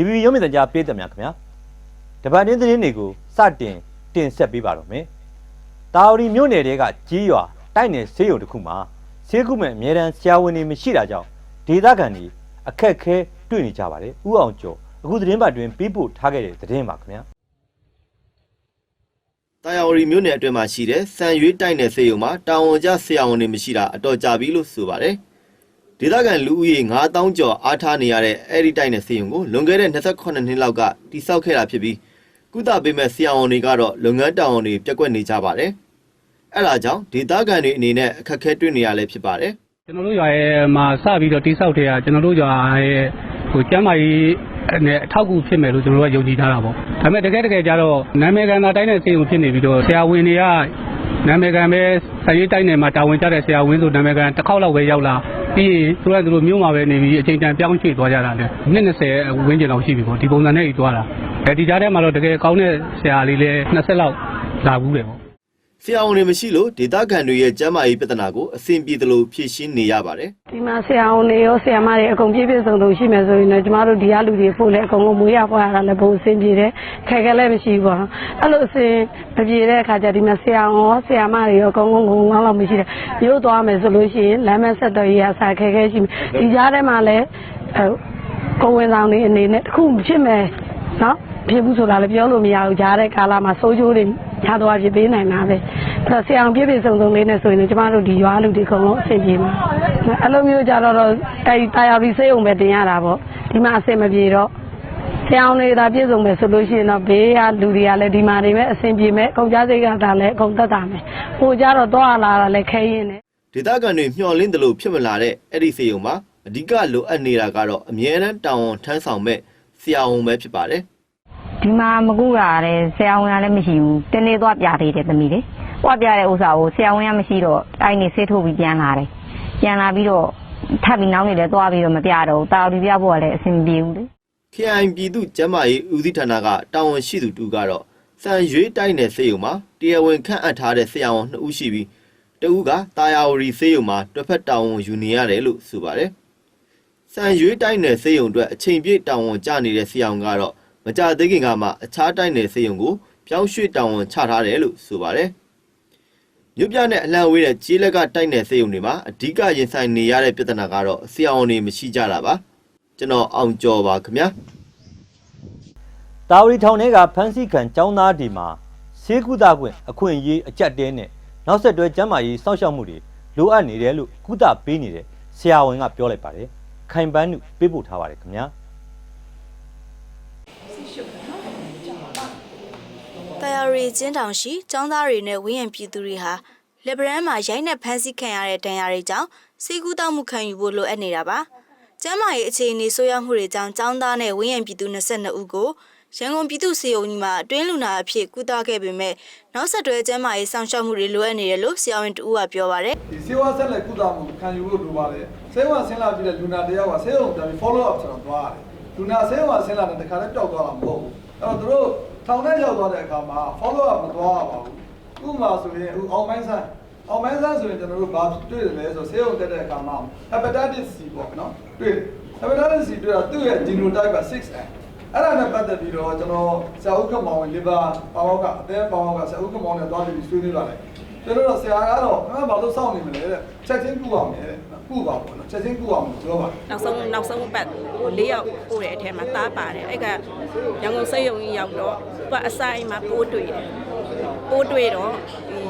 DVB ရုံးမြင့်သကြားပေးတယ်များခင်ဗျာတပတ်တင်းသတင်းတွေကိုစတင်တင်ဆက်ပေးပါတော့မယ်တာဝတီမြို့နယ်တဲကကြီးရွာတိုက်နယ်ဆေးရုံတစ်ခုမှာဆေးကုမဲ့အမြဲတမ်းဆရာဝန်တွေမရှိတာကြောင့်ဒေသခံတွေအခက်အခဲတွေ့နေကြပါတယ်ဥအောင်ကျော်အခုသတင်းပတ်တွင်ပေးပို့ထားခဲ့တဲ့သတင်းပါခင်ဗျာတာယာဝတီမြို့နယ်အတွင်းမှာရှိတဲ့စံရွေးတိုက်နယ်စေယုံမှာတာဝန်ကျဆရာဝန်တွေမရှိတာအတော်ကြာပြီလို့ဆိုပါတယ်။ ဒေသခံလူဦးရေ9000ကျော်အားထားနေရတဲ့အဲ့ဒီတိုက်နယ်စေယုံကိုလွန်ခဲ့တဲ့28နှစ်လောက်ကတိစောက်ခဲ့တာဖြစ်ပြီးကုသပေးမဲ့ဆရာဝန်တွေကတော့လုပ်ငန်းတာဝန်တွေပြက်ကွက်နေကြပါတယ်။အဲ့ဒါကြောင့်ဒေသခံတွေအနေနဲ့အခက်အခဲတွေ့နေရလဲဖြစ်ပါတယ်။ကျွန်တော်တို့ရွာရဲ့မှာစပြီးတော့တိဆောက်တဲ့ကကျွန်တော်တို့ရွာရဲ့ဟိုကျမ်းမာရေးနဲ့အထောက်အကူဖြစ်မယ်လို့ကျွန်တော်တို့ကယုံကြည်ထားတာပေါ့ဒါပေမဲ့တကယ်တကယ်ကျတော့နာမည်ကန်သာတိုင်းတဲ့စေုံဖြစ်နေပြီးတော့ဆရာဝန်တွေက နာမည်ကန်ပဲဆရာရေးတိုင်းနယ်မှာတာဝန်ကျတဲ့ဆရာဝန်ဆိုနာမည်ကန်တစ်ခေါက်လောက်ပဲရောက်လာပြီးရင်သူကသူတို့မြို့မှာပဲနေပြီးအချိန်တန်ပြောင်းရွှေ့သွားကြတာလေနှစ်20ဝန်းကျင်လောက်ရှိပြီပေါ့ဒီပုံစံနဲ့ကြီးသွားတာအဲဒီကြားထဲမှာတော့တကယ်ကောင်းတဲ့ဆရာလေးလည်း20လောက်လာဘူးတယ်ပေါ့ ဆရာဝန်တွေမရှိလို့ဒေသခံတွေရဲ့ကျန်းမာရေးပြဿနာကိုအဆင်ပြေသလိုဖြေရှင်းနေရပါတယ်ဒီမှာဆရာဝန်တွေရောဆရာမတွေအကုန်ပြည့်ပြည့်စုံစုံရှိမယ်ဆိုရင်တော့ကျမတို့ဒီကလူတွေဖို့လည်းအကုန်လုံးမွေးရဖွားရတာလည်းဘုံအဆင်ပြေတယ်ခက်ခဲလည်းမရှိဘူးပေါ့နော်အဲ့လိုအဆင်မပြေတဲ့အခါကျဒီမှာဆရာဝန်ရောဆရာမတွေရောအကုန်လုံးငုံငေါလောက်မရှိတယ်မြို့သွားမယ်ဆိုလို့ရှိရင်လမ်းမဆက်တော်ရေးအစားခက်ခဲရှိမယ်ဒီကြားထဲမှာလည်းအဲကိုဝင်ဆောင်တွေအနေနဲ့တစ်ခုဖြစ်မယ်နော်ဖြစ်ဘူးဆိုတာလည်းပြောလို့မရဘူးကြားတဲ့ကာလမှာစိုးကျိုးတွေ ရသွားဖြစ်ပေးနိုင်တာပဲအဲ့တော့ဆရာအောင်ပြည့်ပြည့်စုံစုံလေးနဲ့ဆိုရင်ကျမတို့ဒီရွာလူတွေအကုန်လုံးအဆင်ပြေမှာအဲ့လိုမျိုးကြတော့တော့အဲဒီတာယာပြီးစေးုံပဲတင်ရတာပေါ့ဒီမှာအဆင်မပြေတော့ဆရာအောင်လေးသာပြည့်စုံမယ်ဆိုလို့ရှိရင်တော့ဘေးကလူတွေကလည်းဒီမှာတွေပဲအဆင်ပြေမယ်ကုန်ကြစိတ်ကသာလည်းအကုန်သက်သာမယ်ဟိုကြတော့တော့လာတာလည်းခဲရင်နဲ့ဒေသခံတွေမျှော်လင့်တယ်လို့ဖြစ်မလာတဲ့အဲ့ဒီစေယုံမှာအဓိကလိုအပ်နေတာကတော့အမြဲတမ်းတာဝန်ထမ်းဆောင်မဲ့ဆရာဝန်ပဲဖြစ်ပါတယ် ဒီမှာမကူတာတဲ့ဆရာဝန်ကလည်းမရှိဘူးတနေ့သွားပြသေးတယ်သမီးလေသွားပြတဲ့ဥစ္စာကိုဆရာဝန်ကမရှိတော့အဲ့နေဆေးထိုးပြီးပြန်လာတယ်ပြန်လာပြီးတော့ထပ်ပြီးနောက်နေလည်းသွားပြီးတော့မပြတော့ဘူးတာဝတီပြဖို့ကလည်းအဆင်မပြေဘူးလေ KI ပြည်သူ့ကျန်းမာရေးဦးစီးဌာနကတာဝန်ရှိသူတူကတော့စံရွေးတိုက်နယ်စေယုံမှာတရားဝင်ခန့်အပ်ထားတဲ့ဆရာဝန်2ဦးရှိပြီးတဦးကတာယာဝရီစေယုံမှာတစ်ဖက်တာဝန်ယူနေရတယ်လို့ဆိုပါတယ်။စံရွေးတိုက်နယ်စေယုံအတွက်အချိန်ပြည့်တာဝန်ကျနေတဲ့ဆရာဝန်ကတော့ မကြသေးခင်ကမှအခြားတိုက်နယ်စေယုံကိုပြောင်းရွှေ့တာဝန်ချထားတယ်လို့ဆိုပါတယ်။မြို့ပြနဲ့အလံဝေးတဲ့ကျေးလက်ကတိုက်နယ်စေယုံတွေမှာအဓိကရင်ဆိုင်နေရတဲ့ပြဿနာကတော့ဆရာဝန်တွေမရှိကြတာပါ။ကျွန်တော်အောင်ကျော်ပါခင်ဗျာ။တာဝတီထောင်ထဲကဖမ်းဆီးခံចောင်းသားဒီမှာဆေးကုသခွင့်အခွင့်အရေးအကြက်တဲနဲ့နောက်ဆက်တွဲကျန်းမာရေးစောင့်ရှောက်မှုတွေလိုအပ်နေတယ်လို့ကုသပေးနေတဲ့ဆရာဝန်ကပြောလိုက်ပါတယ်ခိုင်ပန်းနုပေးပို့ထားပါတယ်ခင်ဗျာ တရားရီကျင်းတောင်ရှိចောင်းသားတွေနဲ့ဝင်းရံပြည်သူတွေဟာလက်ဗရန်မှာရိုက်နှက်ဖမ်းဆီးခံရတဲ့ဒဏ်ရာတွေကြောင့်စီကူတောက်မှုခံယူဖို့လိုအပ်နေတာပါ။ကျမ်းမာရေးအခြေအနေဆိုးရွားမှုတွေကြောင့်ចောင်းသားနဲ့ဝင်းရံပြည်သူ22ဦးကိုရန်ကုန်ပြည်သူ့စေယုံကြီးမှာအတွင်းလူနာအဖြစ်ကုသခဲ့ပေမဲ့နောက်ဆက်တွဲကျမ်းမာရေးစောင့်ရှောက်မှုတွေလိုအပ်နေတယ်လို့ဆရာဝန်တူကပြောပါရယ်ဒီဆေးဝါးဆက်လက်ကုသမှုခံယူလို့လိုပါတယ်ဆေးဝါးဆင်းလာပြီးတဲ့လူနာတယောက်ကဆေးရုံပြန်ပြီး follow up ကျွန်တော်သွားရတယ်လူနာဆေးဝါးဆင်းလာတဲ့တခါနဲ့တောက်သွားတာမဟုတ်ဘူးအဲ့တော့သူတို့ ထောင်ထဲရောက်သွားတဲ့အခါမှာ follow up မသွားရပါဘူးဥပမာဆိုရင်ဥအောင်မိုင်းဆန်းအောင်မိုင်းဆန်းဆိုရင်ကျွန်တော်တို့ဘာတွေ့တယ်လဲဆိုဆေးရုံတက်တဲ့အခါမှာ hepatitis C ပေါ့နော်တွေ့တယ် hepatitis C တွေ့တာသူ့ရဲ့ genotype က 6N အဲ့ဒါနဲ့ပတ်သက်ပြီးတော့ကျွန်တော်ဆရာဦးခမောင်ဝင် liver ပါမောကအသင်းပါမောကဆရာဦးခမောင်နဲ့သွားပြီးဆွေးနွေးလာတယ် ကျွန်တော်တို့ဆရာကတော့အမှဘာလို့စောင့်နေမလဲတဲ့ချက်ချင်းကုအောင်လေတဲ့ကုပါပေါ့နော်ချက်ချင်းကုအောင်ပြောပါနောက်ဆုံးနောက်ဆုံးပတ်ဟို၄ယောက်ပို့တဲ့အထဲမှာသားပါတယ်အဲ့ကရန်ကုန်စိတ်ယုံကြီးရောက်တော့သူကအဆိုင်မှာပိုးတွေ့တယ်ပိုးတွေ့တော့ဒီ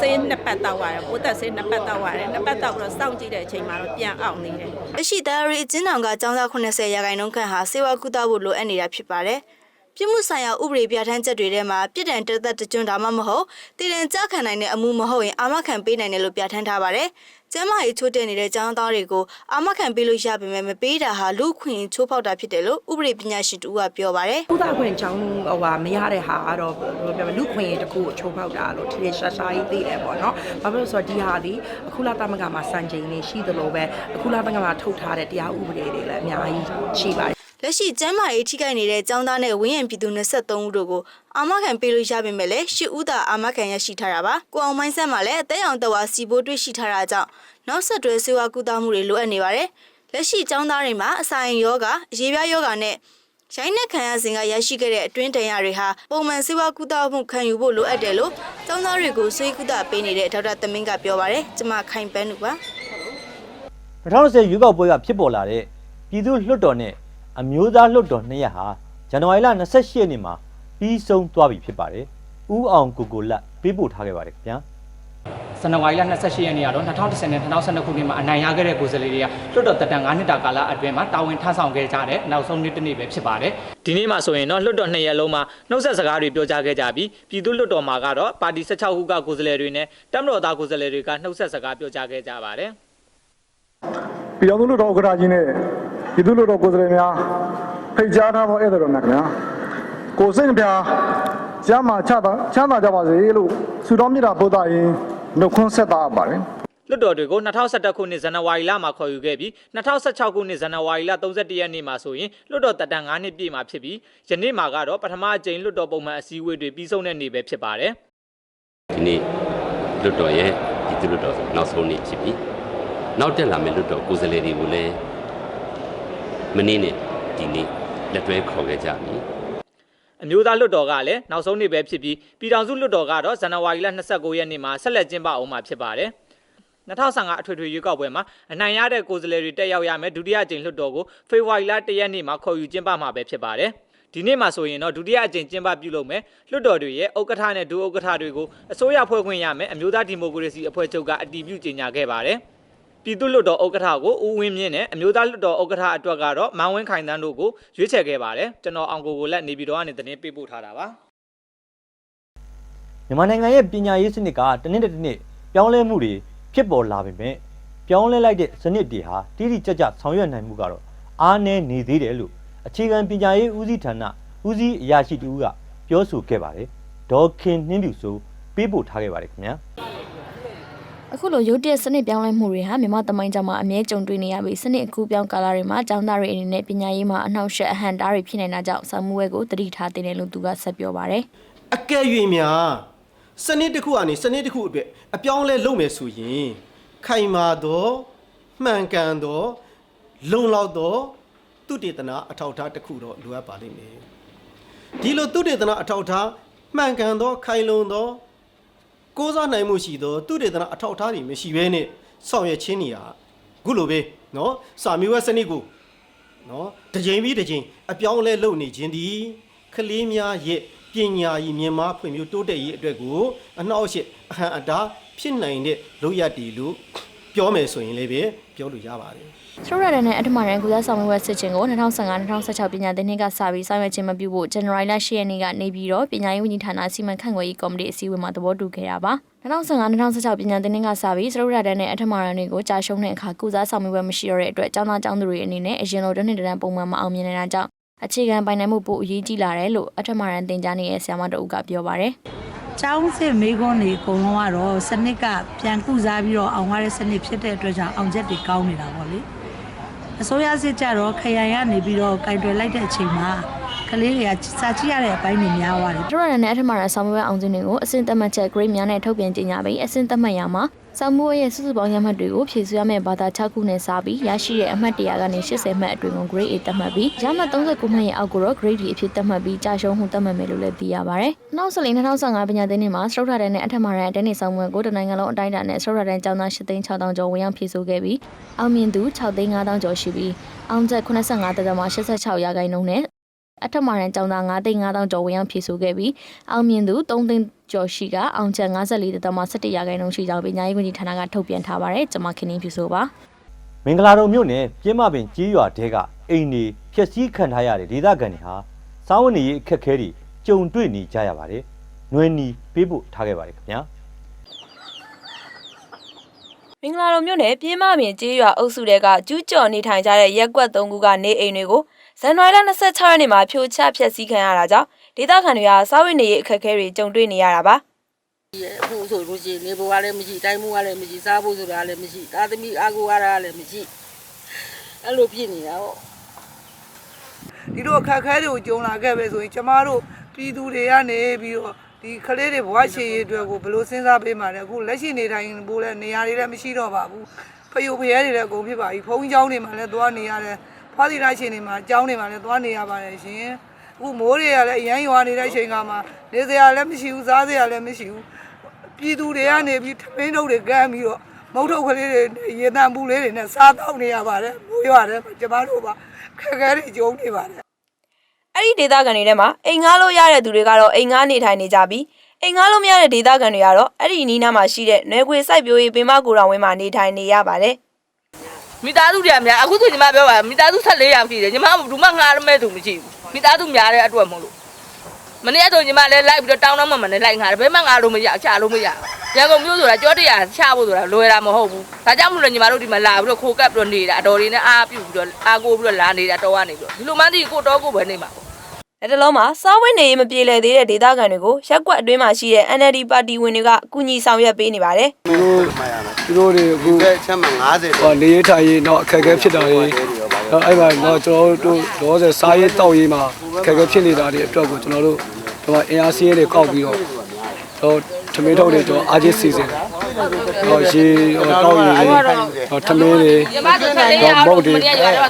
ဆေးနှစ်ပတ်တောက်ရတယ်ပိုးသက်ဆေးနှစ်ပတ်တောက်ရတယ်နှစ်ပတ်တောက်ပြီးတော့စောင့်ကြည့်တဲ့အချိန်မှာတော့ပြန်အောင်နေတယ်လက်ရှိတရားရီအကျဉ်းထောင်ကចောင်းသား80ရာခိုင်နှုန်းခန့်ဟာစေဝါကုသဖို့လိုအပ်နေတာဖြစ်ပါတယ် ပြစ်မှုဆိုင်ရာဥပဒေပြဋ္ဌာန်းချက်တွေထဲမှာပြစ်ဒဏ်တစ်သက်တစ်ကျွန်းဒါမှမဟုတ်တည်ရင်ကြခံနိုင်တဲ့အမှုမဟုတ်ရင်အာမခံပေးနိုင်တယ်လို့ပြဋ္ဌာန်းထားပါတယ်။ကျမ်းမာရေးချိုးတဲ့နေတဲ့ចောင်းသားတွေကိုအာမခံပေးလို့ရပေမဲ့မပေးတာဟာလူခွင့်ချိုးဖောက်တာဖြစ်တယ်လို့ဥပဒေပညာရှင်တူကပြောပါတယ်။ကုသခွင့်ကြောင်းဟိုဟာမရတဲ့ဟာကတော့ဘယ်လိုပြောမလဲလူခွင့်ရေးတစ်ခုကိုချိုးဖောက်တာလို့ထင်ထင်ရှားရှားကြီးသိတယ်ပေါ့နော်။ဘာဖြစ်လို့လဲဆိုတော့ဒီဟာဒီအခုလာသမဂ္ဂမှာစံချိန်နေရှိသလိုပဲအခုလာသမဂ္ဂမှာထုတ်ထားတဲ့တရားဥပဒေတွေလည်းအများကြီးရှိပါတယ် လက်ရှိကျမ်းမာရေးထိခိုက်နေတဲ့ចောင်းသားနဲ့ဝင်းရံပြည်သူ23ဦးတို့ကိုအာမခံပေးလို့ရပေမဲ့လည်း10ဦးသာအာမခံရရှိထားတာပါ။ကိုအောင်မိုင်းဆက်မှာလည်းအသက်အရောင်တဝါစီပိုးတွေ့ရှိထားတာကြောင့်နောက်ဆက်တွဲဆေးဝါးကုသမှုတွေလိုအပ်နေပါတယ်။လက်ရှိចောင်းသားတွေမှာအစာရင်ယောဂအရေးပြားယောဂနဲ့ရိုင်းနဲ့ခံရစဉ်ကရရှိခဲ့တဲ့အတွင်းတန်ရာတွေဟာပုံမှန်စေဝါကုသမှုခံယူဖို့လိုအပ်တယ်လို့ကျောင်းသားတွေကိုဆွေးကုသပေးနေတဲ့ဒေါက်တာသမင်းကပြောပါရယ်ကျမခိုင်ပန်းနုပါ2020ရွေးကောက်ပွဲကဖြစ်ပေါ်လာတဲ့ပြည်သူ့လွှတ်တော်နဲ့ အမျိုးသားလွှတ်တော်နှစ်ရပ်ဟာဇန်နဝါရီလ28ရက်နေ့မှာပြီးဆုံးသွားပြီဖြစ်ပါတယ်။ဦးအောင်ကိုကိုလက်ပေးပို့ထားခဲ့ပါတယ်ခင်ဗျာ။ဇန်နဝါရီလ28ရက်နေ့ကတော့2010နဲ့2012ခုနှစ်မှာအနိုင်ရခဲ့တဲ့ကိုယ်စားလှယ်တွေကလွှတ်တော်တက်တန်း9နှစ်တာကာလအတွင်းမှာတာဝန်ထမ်းဆောင်ခဲ့ကြတဲ့နောက်ဆုံးနေ့တစ်နေ့ပဲဖြစ်ပါတယ်။ဒီနေ့မှာဆိုရင်တော့လွှတ်တော်နှစ်ရက်လုံးမှာနှုတ်ဆက်စကားတွေပြောကြားခဲ့ကြပြီးပြည်သူ့လွှတ်တော်မှာကတော့ပါတီ16ခုကကိုယ်စားလှယ်တွေနဲ့တမတော်သားကိုယ်စားလှယ်တွေကနှုတ်ဆက်စကားပြောကြားခဲ့ကြပါတယ်။ပြည်တော်သူလူတော်ဥက္ကဋ္ဌကြီးနဲ့ ပြည်သူလူတော်ကိုယ်စားလှယ်များဖိတ်ကြားထားသောဧည့်သည်တော်များခင်ဗျာကိုစိတ်နှပြကျမ်းမာချတာချမ်းသာကြပါစေလို့ဆုတောင်းမြတ်တာပို့တာရင်နှုတ်ခွန်းဆက်တာအပ်ပါတယ်လွှတ်တော်တွေကို2011ခုနှစ်ဇန်နဝါရီလမှာခေါ်ယူခဲ့ပြီး2016ခုနှစ်ဇန်နဝါရီလ31ရက်နေ့မှာဆိုရင်လွှတ်တော်တက်တန်း9နှစ်ပြည့်မှာဖြစ်ပြီးယနေ့မှာကတော့ပထမအကြိမ်လွှတ်တော်ပုံမှန်အစည်းအဝေးတွေပြီးဆုံးတဲ့နေ့ပဲဖြစ်ပါတယ်ဒီနေ့လွတ်တော်ရဲ့ဒီသူလွတ်တော်ဆိုနောက်ဆုံးနေ့ဖြစ်ပြီနောက်တက်လာမယ့်လွတ်တော်ကိုယ်စားလှယ်တွေကိုလည်း မနေ့နဲ့ဒီနေ့လက်တွဲခေါ်ခဲ့ကြပြီအမျိုးသားလွှတ်တော်ကလည်းနောက်ဆုံးနေ့ပဲဖြစ်ပြီးပြည်ထောင်စုလွှတ်တော်ကတော့ဇန်နဝါရီလ29ရက်နေ့မှာဆက်လက်ကျင်းပအောင်မှာဖြစ်ပါတယ်2015အထွေထွေရွေးကောက်ပွဲမှာအနိုင်ရတဲ့ကိုယ်စားလှယ်တွေတက်ရောက်ရမယ်ဒုတိယအကြိမ်လွှတ်တော်ကိုဖေဖော်ဝါရီလ1ရက်နေ့မှာခေါ်ယူကျင်းပမှာပဲဖြစ်ပါတယ်ဒီနေ့မှာဆိုရင်တော့ဒုတိယအကြိမ်ကျင်းပပြုလုပ်မယ်လွှတ်တော်တွေရဲ့ဥက္ကဋ္ဌနဲ့ဒုဥက္ကဋ္ဌတွေကိုအစိုးရဖွဲ့ခွင့်ရမယ်အမျိုးသားဒီမိုကရေစီအဖွဲ့ချုပ်ကအတည်ပြုကြေညာခဲ့ပါတယ် ပြည်သူ့လွှတ်တော်ဥက္ကဋ္ဌကိုဦးဝင်းမြင့်နဲ့အမျိုးသားလွှတ်တော်ဥက္ကဋ္ဌအတွက်ကတော့မန်ဝင်းခိုင်တန်းတို့ကိုရွေးချယ်ခဲ့ပါတယ်ကျွန်တော်အောင်ကိုကိုလက်နေပြည်တော်ကနေသတင်းပေးပို့ထားတာပါမြန်မာနိုင်ငံရဲ့ပညာရေးစနစ်ကတစ်နှစ်တစ်နှစ်ပြောင်းလဲမှုတွေဖြစ်ပေါ်လာပေမဲ့ပြောင်းလဲလိုက်တဲ့စနစ်တွေဟာတိတိကျကျဆောင်ရွက်နိုင်မှုကတော့အားနည်းနေသေးတယ်လို့အခြေခံပညာရေးဦးစီးဌာနဦးစီးအရာရှိတူကပြောဆိုခဲ့ပါတယ်ဒေါ်ခင်နှင်းပြူဆိုပေးပို့ထားခဲ့ပါတယ်ခင်ဗျာ အခုလိုရုတ်တရက်စနစ်ပြောင်းလဲမှုတွေဟာမြန်မာတမိုင်းကြောင့်မှအမြဲကြုံတွေ့နေရပြီးစနစ်အကူပြောင်းကာလတွေမှာကျောင်းသားတွေအနေနဲ့ပညာရေးမှာအနှောက်အယှက်အဟန့်တားတွေဖြစ်နေတာကြောင့်စာမှုဝဲကိုတတိထားတင်တယ်လို့သူကဆက်ပြောပါရယ်အကယ်၍များစနစ်တစ်ခုအနေစနစ်တစ်ခုအတွက်အပြောင်းအလဲလုပ်မယ်ဆိုရင်ခိုင်မာသောမှန်ကန်သောလုံလောက်သောသူတေသနာအထောက်အထားတစ်ခုတော့လိုအပ်ပါလိမ့်မယ်ဒီလိုသူတေသနာအထောက်အထားမှန်ကန်သောခိုင်လုံသော ကိုးစားနိုင်မှုရှိသောသူတေသနာအထောက်အထားတွေမရှိဘဲနဲ့ဆောင်ရွက်ခြင်းနေရခုလိုပဲနော်စာမျိုးဝက်စနစ်ကိုနော်တစ်ချိန်ပြီးတစ်ချိန်အပြောင်းလဲလုပ်နေခြင်းဒီကလေးများရဲ့ပညာရည်မြန်မာဖွံ့ဖြိုးတိုးတက်ရေးအတွက်ကိုအနှောက်အယှက်အဟံအတားဖြစ်နိုင်တဲ့လုပ်ရည်လို့ ပြောမယ်ဆိုရင်လည်းပဲပြောလို့ရပါတယ်စရိုရဒန်နဲ့အထမရန်ကုသဆောင်ဝဲစစ်ချင်းကို2015-2016ပညာသင်နှစ်ကစပြီးဆောင်ရွက်ခြင်းမပြုဖို့ဇန်နဝါရီလ10ရက်နေ့ကနေပြီးတော့ပညာရေးဝန်ကြီးဌာနစီမံခန့်ခွဲရေးကော်မတီအစည်းအဝေးမှာသဘောတူခဲ့တာပါ2015-2016ပညာသင်နှစ်ကစပြီးစရိုရဒန်နဲ့အထမရန်တွေကိုကြာရှုံးတဲ့အခါကုစားဆောင်ဝဲမရှိတော့တဲ့အတွက်ကျောင်းသားကျောင်းသူတွေအနေနဲ့အရင်လိုတစ်နှစ်တန်းပုံမှန်မအောင်မြင်နေတာကြောင့်အခြေခံပိုင်နိုင်မှုပိုအရေးကြီးလာတယ်လို့အထမရန်တင်ကြားနေတဲ့ဆရာမတအုပ်ကပြောပါရယ် ကျောင်းစစ်မိကုန်းတွေအကုန်လုံးကတော့စနစ်ကပြန်ကုစားပြီးတော့အောင်ရတဲ့စနစ်ဖြစ်တဲ့အတွက်ကြောင့်အောင်ချက်တွေကောင်းနေတာပေါ့လေအစိုးရစစ်ကြတော့ခရိုင်ကနေပြီးတော့ကင်တွယ်လိုက်တဲ့အချိန်မှာကလေးတွေကစာကြည့်ရတဲ့အပိုင်းတွေများသွားတယ်ဒရရနဲ့အထမရဆောင်ရွက်အောင်ခြင်းတွေကိုအစင်သတ်မှတ်ချက် grade များနဲ့ထုတ်ပြန်ကြေညာပြီးအစင်သတ်မှတ်ရမှာ ဆောင်မှုရဲ့စုစုပေါင်းရမှတ်တွေကိုဖြည့်စွက်ရမယ့်ဘာသာ6ခုနဲ့စပြီးရရှိတဲ့အမှတ်100ကနေ80မှတ်အတွင်းကို grade A သတ်မှတ်ပြီးရမှတ်39မှတ်ရဲ့အောက်ကိုတော့ grade B အဖြစ်သတ်မှတ်ပြီးကြာရှုံးမှုသတ်မှတ်မယ်လို့လည်းသိရပါတယ်။နောက်ဆက်လက်2015ပညာသင်နှစ်မှာစတုထရတဲ့နဲ့အထမရန်တဲနေဆောင်မှုကိုတနိုင်ငံလုံးအတိုင်းအတာနဲ့စတုထရတဲ့ကျောင်းသား8သိန်း6000ကျော်ဝင်ရောက်ဖြည့်ဆို့ခဲ့ပြီးအောင်မြင်သူ6သိန်း5000ကျော်ရှိပြီးအောင်ချက်85.86ရာခိုင်နှုန်းနဲ့ အထက်မှာရန်ကျောင်းသား9သိန်း5000ကျော်ဝင်ရောက်ဖြည့်ဆို့ခဲ့ပြီးအောင်မြင်သူ3သိန်းကျော်ရှိကအောင်ချက်54.17ရာခိုင်နှုန်းရှိကြောင်းပညာရေးဝန်ကြီးဌာနကထုတ်ပြန်ထားပါတယ်ကျွန်မခင်င်းဖြူဆိုပါမင်္ဂလာတုံမြို့နယ်ပြင်းမပင်ကြီးရွာတဲကအိမ်တွေဖျက်ဆီးခံထားရတဲ့ဒေသခံတွေဟာစားဝတ်နေရေးအခက်အခဲတွေကြုံတွေ့နေကြရပါတယ်။နှွေနီပေးဖို့ထားခဲ့ပါတယ်ခင်ဗျာ။မင်္ဂလာတော်မြို့နယ်ပြည်မပင်ကျေးရွာအုပ်စုတဲကကျူးကျော်နေထိုင်ကြတဲ့ရက်ကွက်၃ခုကနေအိမ်တွေကို ဇန်နဝါရီလ26ရက်နေ့မှာဖြိုချဖျက်ဆီးခံရတာကြောင့်ဒေသခံတွေကစားဝတ်နေရေးအခက်အခဲတွေကြုံတွေ့နေရတာပါ အခုဆိုလို့ရှိရင်နေဖို့ကလည်းမရှိတိုင်းမှုကလည်းမရှိစားဖို့ဆိုတာလည်းမရှိသားသမီးအားကိုးရတာလည်းမရှိအဲ့လိုဖြစ်နေတာပေါ့ ဒီလိုအခက်အခဲတွေကိုကြုံလာခဲ့ပဲဆိုရင်ကျမတို့ပြည်သူတွေကနေပြီးတော့ဒီကလေးတွေဘဝရှည်ရေးအတွက်ကိုဘယ်လိုစဉ်းစားပေးမှာလဲအခုလက်ရှိနေတိုင်းပို့လဲနေရာတွေလည်းမရှိတော့ပါဘူးဖယိုဖရဲတွေလည်းအကုန်ဖြစ်ပါပြီဖုန်းเจ้าတွေမှာလည်းသွားနေရတယ် ဘဖွားသီလရှင်တွေမှာအကြောင်းတွေမှာလည်းသွားနေရပါတယ်ရှင်အခုမိုးတွေကလည်းအရန်ရွာနေတဲ့အချိန်ကမှနေစရာလည်းမရှိဘူးစားစရာလည်းမရှိဘူးပြည်သူတွေကနေပြီးထမင်းထုတ်တွေကမ်းပြီးတော့မုတ်ထုတ်ကလေးတွေရေတံပူလေးတွေနဲ့စားတော့နေရပါတယ်မိုးရွာတယ်ကျမတို့ပါခက်ခဲတွေကြုံနေပါတယ်အဲ့ဒီဒေသခံတွေထဲမှာအိမ်ငှားလို့ရတဲ့သူတွေကတော့အိမ်ငှားနေထိုင်နေကြပြီးအိမ်ငှားလို့မရတဲ့ဒေသခံတွေကတော့အဲ့ဒီနီးနားမှာရှိတဲ့နယ်ခွေစိုက်ပျိုးရေးပင်မကိုယ်တော်ဝင်းမှာနေထိုင်နေရပါတယ် မိသားစုတွေကများအခုဆိုညီမပြောပါမိသားစု14ယောက်ရှိတယ်ညီမဘူးမငှားရမဲ့သူမရှိဘူးမိသားစုများတဲ့အတွက်မဟုတ်လို့မနေ့ကဆိုညီမလည်းလိုက်ပြီးတော့တောင်းတော့မှမနဲ့လိုက်ငှားတယ်ဘယ်မှငှားလို့မရချလို့မရရန်ကုန်မျိုးဆိုတာကြောတရားချဖို့ဆိုတာလွယ်တာမဟုတ်ဘူးဒါကြောင့်မလို့ညီမတို့ဒီမှာလာပြီးတော့ခိုးကပ်ပြီးတော့နေတာအတော်တွေနဲ့အားပြုပြီးတော့အားကိုပြီးတော့လာနေတာတော်ကနေပြီးတော့ဒီလိုမှန်းသိကိုတော့ကိုပဲနေမှာလက်တလုံးမှာစားဝတ်နေရေးမပြေလည်သေးတဲ့ဒေသခံတွေကိုရက်ကွက်အတွင်းမှာရှိတဲ့ NLD ပါတီဝင်တွေကကူညီဆောင်ရွက်ပေးနေပါတယ်သူတို့ တွေအခုချက်မှ90ဟောနေရထိုင်ရေးတော့အခက်အခဲဖြစ်တာတွေတော့အဲ့မှာတော့ကျွန်တော်တို့တော့ဆိုစားရေးတောက်ရေးမှာအခက်အခဲဖြစ်နေတာတွေအတွက်ကိုကျွန်တော်တို့ဒီမှာအင်အားစည်းရေးတွေကောက်ပြီးတော့တော့ထမင်းထုတ်တွေတော့အားကြီးစီစဉ်တော့ရေတောက်ရေးတော့ထမင်းတွေတော့မုတ်တွေ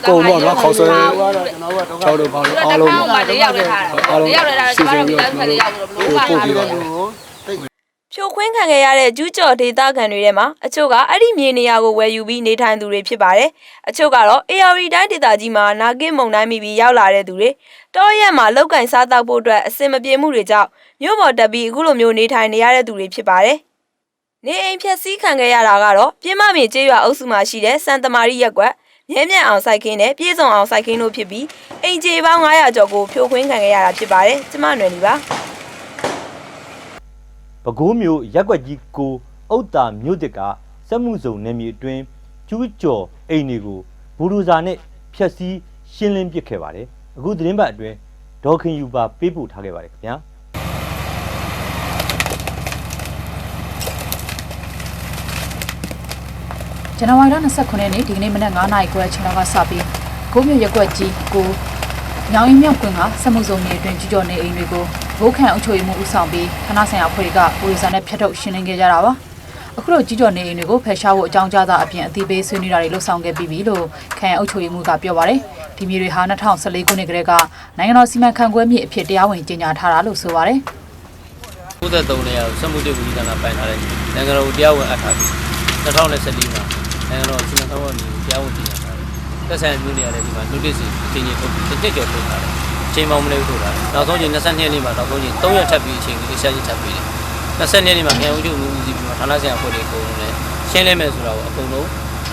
ကုန်တော့တော့ခေါက်ဆွဲကျွန်တော်တို့ဘာလို့အားလုံးအားလုံးစီစဉ်ပြီးတော့ကျွန်တော်တို့ပို့ပြီးတော့ ဖြိုခွင်းခံခဲ့ရတဲ့ကျူးကျော်ဒေသခံတွေထဲမှာအချို့ကအဲ့ဒီမြေနေရာကိုဝယ်ယူပြီးနေထိုင်သူတွေဖြစ်ပါတယ်။အချို့ကတော့ AR တိုင်းဒေသကြီးမှာနာဂစ်မုံတိုင်းမိပြီးရောက်လာတဲ့သူတွေတောရက်မှာလောက်ကင်စားတောက်ဖို့အတွက်အစင်မပြေမှုတွေကြောင့်မြို့ပေါ်တက်ပြီးအခုလိုမျိုးနေထိုင်နေရတဲ့သူတွေဖြစ်ပါတယ်။နေအိမ်ဖြက်စီးခံခဲ့ရတာကတော့ပြင်းမမြေကျေးရွာအုပ်စုမှာရှိတဲ့စံတမာရီရက်ကွက်မြဲမြံအောင်စိုက်ခင်းနဲ့ပြေဆုံးအောင်စိုက်ခင်းတို့ဖြစ်ပြီးအိမ်ခြေပေါင်း900ကျော်ကိုဖြိုခွင်းခံခဲ့ရတာဖြစ်ပါတယ်။ကျမနွယ်လီပါ။ ပဲခူးမြို့ရက်ွက်ကြီးကိုအုတ်တာမြို့တစ်ကစက်မှုစုံနယ်မြေအတွင်းကျူးကျော်အိမ်တွေကိုဘူရူဇာနဲ့ဖျက်ဆီးရှင်းလင်းပစ်ခဲ့ပါတယ်အခုသတင်းပတ်အတွင်းဒေါခင်ယူပါပေးပို့ထားခဲ့ပါတယ်ခင်ဗျာဇန်နဝါရီလ29ရက်နေ့ဒီကနေ့မနက်9:00နာရီခွဲအချိန်လောက်ကစပြီးကိုမြို့ရက်ကွက်ကြီးကိုညောင်ရင်မြောက်ကွင်းကစမှုစုံနေအတွင်းကျူးကျော်နေအိမ်တွေကို ဘိုးခန့်အုပ်ချုပ်ရေးမှုဦးဆောင်ပြီးဌာနဆိုင်ရာအဖွဲ့တွေကပိုလီဆာနဲ့ဖျက်ထုတ်ရှင်းလင်းခဲ့ကြတာပါအခုလိုကြီးကျော်နေအိမ်တွေကိုဖယ်ရှားဖို့အကြောင်းကြားတာအပြင်အသိပေးဆွေးနွေးတာတွေလှုပ်ဆောင်ခဲ့ပြီးပြီလို့ခရိုင်အုပ်ချုပ်ရေးမှုကပြောပါတယ်ဒီမြေတွေဟာ2014ခုနှစ်ကတည်းကနိုင်ငံတော်စီမံခန့်ခွဲမြေအဖြစ်တရားဝင်ကြေညာထားတာလို့ဆိုပါတယ်93နေရာစက်မှုတေဝီကနာပိုင်ထားတဲ့နိုင်ငံတော်တရားဝင်အပ်ထားပြီး2014မှာနိုင်ငံတော်စီမံခန့်ခွဲမှုတရားဝင်ကြီးညာထားတယ်။သက်ဆိုင်ရာမျိုးနေရာလည်းဒီမှာ notice အချိန်ကြီးထုတ်ပြီးတစ်နှစ်ကျော်ထုတ်ထားတယ်။အ ချိန်ပေါင်းမလေးထုတ်ထားတယ်။နောက်ဆုံးချိန်22ရက်နေ့မှာနောက်ဆုံးချိန်3ရက်ထပ်ပြီးအချိန်ကြီးရှာကြီးထပ်ပြီးတယ်။22ရက်နေ့မှာခရိုင်ဦးချုပ်မှုဦးစီးပြီးတော့ဌာနဆိုင်ရာအဖွဲ့တွေအကုန်လုံးလည်းရှင်းလင်းမယ်ဆိုတာကိုအကုန်လုံး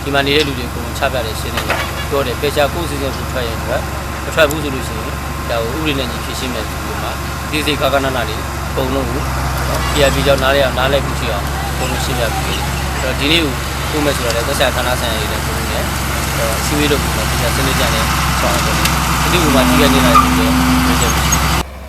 ဒီမှာနေတဲ့လူတွေအကုန်လုံးချပြတယ်ရှင်းလင်းတယ်။ပြောတယ်ပေချာကိုယ်စီစဉ်ကိုထွက်ရင်အတွက်မထွက်ဘူးဆိုလို့ရှိရင်ဒါကိုဥပဒေနဲ့ညီဖြည့်ရှင်းမယ်ဆိုပြီးမှဒီစိတ်ကာကနာနာတွေအကုန်လုံးကိုနော် PRP ကြောင့်နားလဲအောင်နားလဲခုရှိအောင်အကုန်လုံးရှင်းပြပြီးတယ်။အဲ့တော့ဒီနေ့ကိုပို့မယ်ဆိုတော့လည်းသက်ဆိုင်ရာဌာနဆိုင်ရာတွေလည်းပုံနေတယ်။အဲ့တော့စီဝေးလုပ်ပြီးတော့ဒီကစနစ်ကြတဲ့ဆော သွားတယ်။ဒီလိုမှကြီးရနေလိုက်တယ်ပြောချက်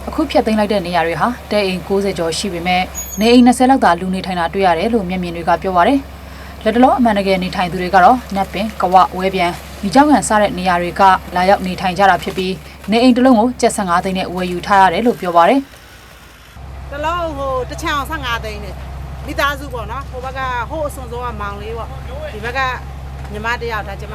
အခုဖြတ်သိမ်းလိုက်တဲ့နေရာတွေဟာတဲအိမ်60ကျော်ရှိပေမဲ့နေအိမ်20လောက်သာလူနေထိုင်တာတွေ့ရတယ်လို့မျက်မြင်တွေကပြောပါတယ်။လက်တလုံးအမှန်တကယ်နေထိုင်သူတွေကတော့ညက်ပင်၊ကဝဝဲပြန်မိကြောင်ခံစားတဲ့နေရာတွေကလာရောက်နေထိုင်ကြတာဖြစ်ပြီးနေအိမ်တစ်လုံးကို75သိန်းနဲ့ဝယ်ယူထားရတယ်လို့ပြောပါတယ်။တစ်လုံးဟိုတစ်ချောင်75သိန်းနဲ့မိသားစုပေါ့နော်ဟိုဘက်ကဟိုအစွန်ဆုံးကမောင်လေးပေါ့ဒီဘက်ကညီမတယောက်ဒါကျမ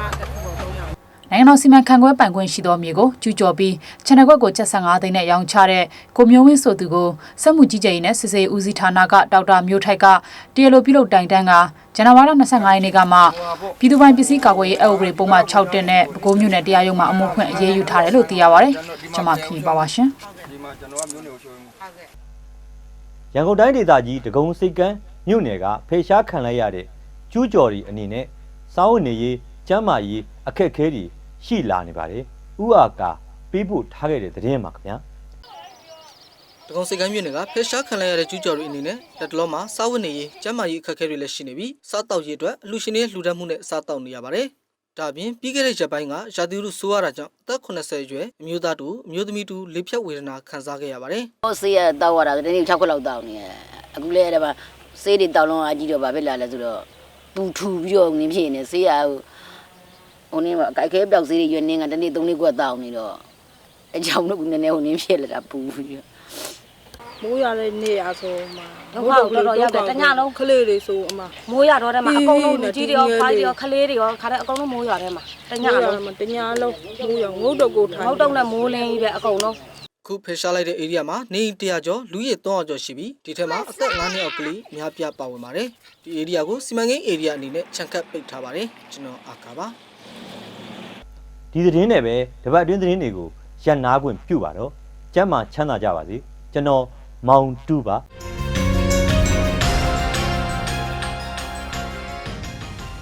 နိုင်ငံတော်စီမံခန့်ခွဲပိုင်ခွင့်ရှိသောမြေကိုကျူးကျော်ပြီးချန်နယ်ကွက်ကိုကျပ်15သိန်းနဲ့ရောင်းချတဲ့ကိုမျိုးဝင်းဆိုသူကိုစက်မှုကြီးကြပ်ရေးနဲ့စစ်စေးဦးစီးဌာနကဒေါက်တာမျိုးထိုက်ကတရားလိုပြုလုပ်တိုင်တန်းကဇန်နဝါရီ25ရက်နေ့ကမှပြည်သူ့ပိုင်ပစ္စည်းကာကွယ်ရေးအဥပဒေပုံမှန်6တင်နဲ့ပဲခူးမြို့နယ်တရားရုံးမှာအမှုဖွင့်အရေးယူထားတယ်လို့သိရပါတယ်။ကျွန်မခီပါပါရှင်။ရန်ကုန်တိုင်းဒေသကြီးဒဂုံစိတ်ကမ်းမြို့နယ်ကဖေရှားခံလိုက်ရတဲ့ကျူးကျော်ဒီအနေနဲ့စားဝတ်နေရေးကျန်းမာရေးအခက်အခဲတွေ ရှိလာနေပါတယ်ဥအာကာပေးဖို့ထားခဲ့တဲ့သတင်းပါခင်ဗျာတကောင်စိတ်ကမ်းမြို့နယ်ကဖက်ရှားခံလိုက်ရတဲ့ကျူးကျော်တွေအနေနဲ့လက်တလုံးမှာစားဝတ်နေရေးကျန်းမာရေးအခက်အခဲတွေလည်းရှိနေပြီးစားတောက်ရေးအတွက်အလူရှင်တွေရဲ့လှူဒန်းမှုနဲ့စားတောက်နေရပါတယ်။ဒါအပြင်ပြီးခဲ့တဲ့ရက်ပိုင်းကရာသီဥတုဆိုးရတာကြောင့်အသက်80အရွယ်အမျိုးသားတူအမျိုးသမီးတူလေဖြတ်ဝေဒနာခံစားခဲ့ရပါတယ်ဟိုဆေးရတောက်ရတာဒီနေ့6ခွက်လောက်တောက်နေတယ်အခုလဲအဲ့ဒါပါဆေးတွေတောက်လုံးအကြီးတော့ဗာဖြစ်လာလဲဆိုတော့ပူထူပြီးတော့နင်းဖြစ်နေဆေးရဟို ဟိုနင်းကအကြိုက်ခဲပြောက်စေးတွေရွေးနင်းကတနေ့သုံးလေးကွက်တောင်းနေတော့အကြောင်းတော့ကနည်းနည်းဟိုနင်းဖြစ်လာတာပူပြီးတော့မိုးရတဲ့နေ့ရဆိုမှတော့တော့တော့ရတယ်တညလုံးခလေးတွေဆိုအမမိုးရတော့တဲ့မှာအကုန်လုံးလူကြီးတွေရောဖိုင်းတွေရောခလေးတွေရောခါတဲ့အကုန်လုံးမိုးရတဲ့မှာတညလုံးတညလုံးမိုးရငုတ်တော့ကိုထိုင်ငုတ်တော့နဲ့မိုးလင်းကြီးပဲအကုန်လုံးခုဖေရှားလိုက်တဲ့ area မှာနေ100ကျော်လူရည်300ကျော်ရှိပြီးဒီထက်မှာအသက်9နှစ်အောက်ကလေးများပြပါဝင်ပါတယ်ဒီ area ကိုစီမံကိန်း area အနေနဲ့ခြံကပ်ပိတ်ထားပါတယ်ကျွန်တော်အာကာပါ ဒီသတင်းနဲ့ပဲတပတ်အတွင်းသတင်းတွေကိုရပ်နားခွင့်ပြုပါတော့ကျမ်းမာချမ်းသာကြပါစေကျွန်တော်မောင်တူပါ